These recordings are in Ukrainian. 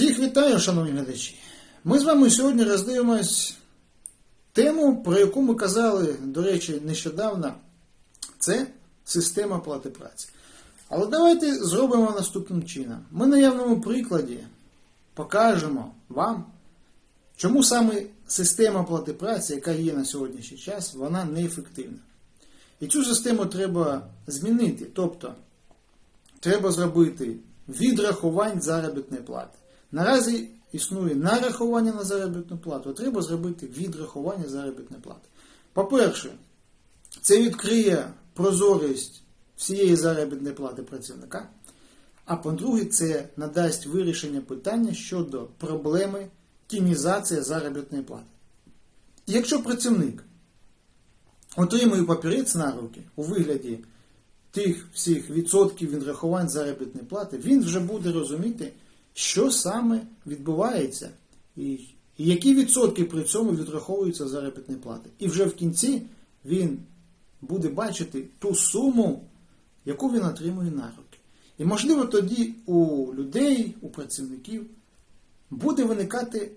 Всіх вітаю, шановні глядачі. Ми з вами сьогодні роздивимось тему, про яку ми казали, до речі, нещодавно. Це система плати праці. Але давайте зробимо наступним чином. Ми на явному прикладі покажемо вам, чому саме система плати праці, яка є на сьогоднішній час, вона неефективна. І цю систему треба змінити. Тобто, треба зробити відрахувань заробітної плати. Наразі існує нарахування на заробітну плату, треба зробити відрахування заробітної плати. По-перше, це відкриє прозорість всієї заробітної плати працівника. А по-друге, це надасть вирішення питання щодо проблеми тінізації заробітної плати. Якщо працівник отримує папірець на руки у вигляді тих всіх відсотків відрахувань заробітної плати, він вже буде розуміти, що саме відбувається, і, які відсотки при цьому відраховуються заробітної плати. І вже в кінці він буде бачити ту суму, яку він отримує на руки. І, можливо, тоді у людей, у працівників буде виникати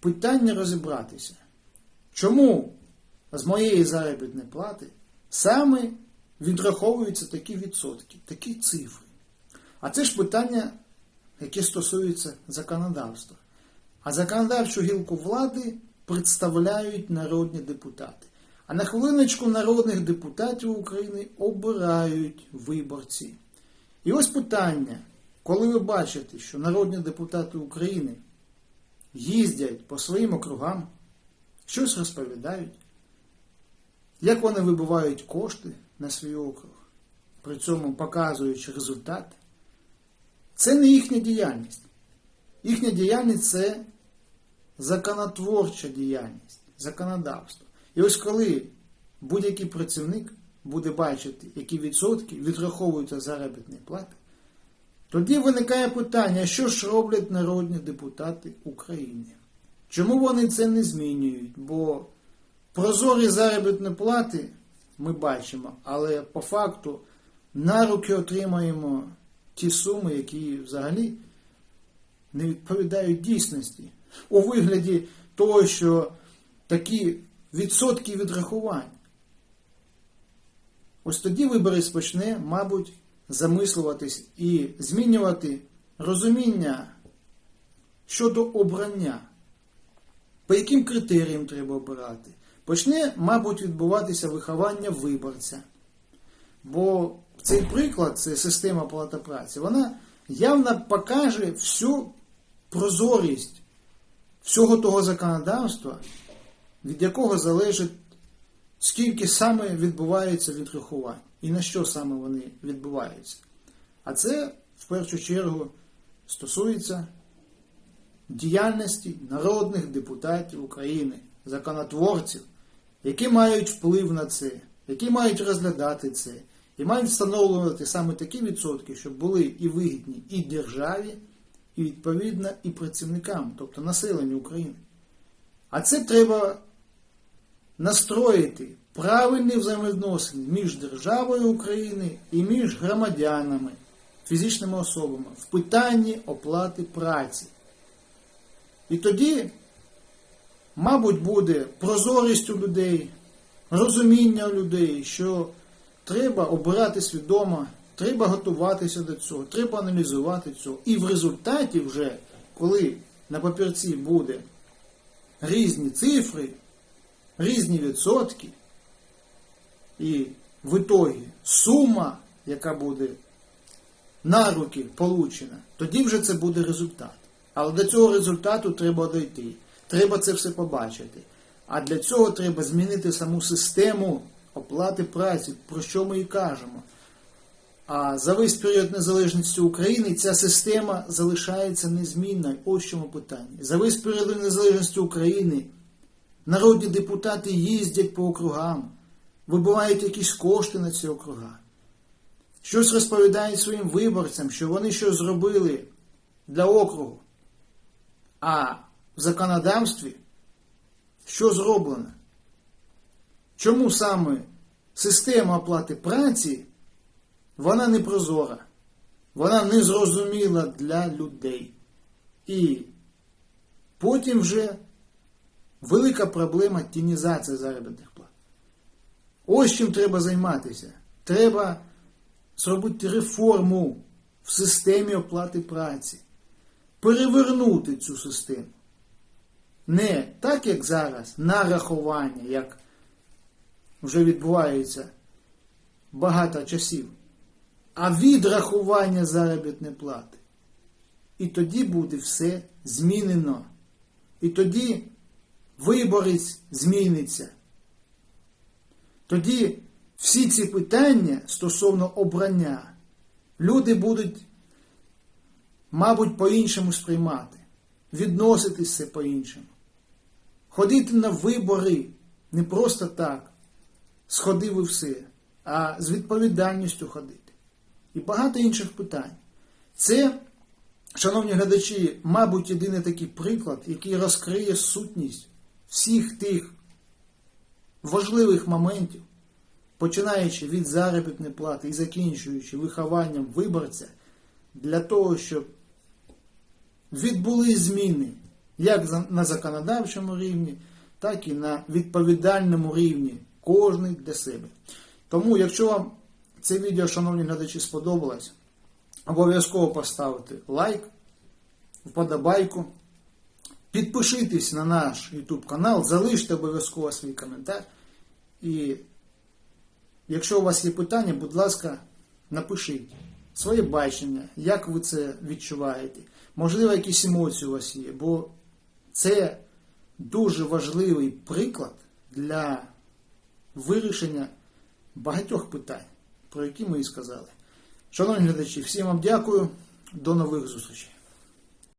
питання розібратися, чому з моєї заробітної плати саме відраховуються такі відсотки, такі цифри. А це ж питання, яке стосується законодавства. А законодавчу гілку влади представляють народні депутати. А на хвилиночку народних депутатів України обирають виборці. І ось питання, коли ви бачите, що народні депутати України їздять по своїм округам, щось розповідають, як вони вибивають кошти на свій округ, при цьому показуючи результат, це не їхня діяльність. Їхня діяльність це законотворча діяльність, законодавство. І ось коли будь-який працівник буде бачити, які відсотки відраховуються заробітні плати, тоді виникає питання, що ж роблять народні депутати України? Чому вони це не змінюють? Бо прозорі заробітні плати ми бачимо, але по факту на руки отримаємо ті суми, які взагалі не відповідають дійсності. У вигляді того, що такі відсотки відрахувань. Ось тоді виборець почне, мабуть, замислюватись і змінювати розуміння щодо обрання, по яким критеріям треба обирати. Почне, мабуть, відбуватися виховання виборця. Бо цей приклад, це система плата праці, вона явно покаже всю прозорість всього того законодавства, від якого залежить, скільки саме відбувається відрахувань і на що саме вони відбуваються. А це в першу чергу стосується діяльності народних депутатів України, законотворців, які мають вплив на це, які мають розглядати це, і мають встановлювати саме такі відсотки, щоб були і вигідні і державі, і відповідно і працівникам, тобто населенню України. А це треба настроїти правильні взаємовідносини між державою України і між громадянами, фізичними особами в питанні оплати праці. І тоді, мабуть, буде прозорість у людей, розуміння у людей, що треба обирати свідомо, треба готуватися до цього, треба аналізувати цього. І в результаті вже, коли на папірці буде різні цифри, різні відсотки, і в ітогі сума, яка буде на руки получена, тоді вже це буде результат. Але до цього результату треба дойти. Треба це все побачити. А для цього треба змінити саму систему оплати праці, про що ми і кажемо. А за весь період незалежності України ця система залишається незмінною. Ось чому питання. За весь період незалежності України народні депутати їздять по округам, вибивають якісь кошти на ці округа. Щось розповідають своїм виборцям, що вони щось зробили для округу. А в законодавстві що зроблено? Чому саме система оплати праці, вона не прозора, вона не зрозуміла для людей. І потім вже велика проблема тінізації заробітних плат. Ось чим треба займатися. Треба зробити реформу в системі оплати праці, перевернути цю систему. Не так, як зараз, нарахування, як вже відбувається багато часів, а відрахування заробітної плати. І тоді буде все змінено. І тоді виборець зміниться. Тоді всі ці питання стосовно обрання люди будуть, мабуть, по-іншому сприймати, відноситися по-іншому. Ходити на вибори не просто так, сходив і все, а з відповідальністю ходити. І багато інших питань. Це, шановні глядачі, мабуть, єдиний такий приклад, який розкриє сутність всіх тих важливих моментів, починаючи від заробітної плати і закінчуючи вихованням виборця, для того, щоб відбули зміни як на законодавчому рівні, так і на відповідальному рівні, кожний для себе. Тому, якщо вам це відео, шановні глядачі, сподобалось, обов'язково поставити лайк, вподобайку. Підпишитесь на наш YouTube канал, залиште обов'язково свій коментар. І якщо у вас є питання, будь ласка, напишіть своє бачення, як ви це відчуваєте. Можливо, якісь емоції у вас є, бо це дуже важливий приклад для вирішення багатьох питань, про які ми і сказали. Шановні глядачі, всім вам дякую. До нових зустрічей.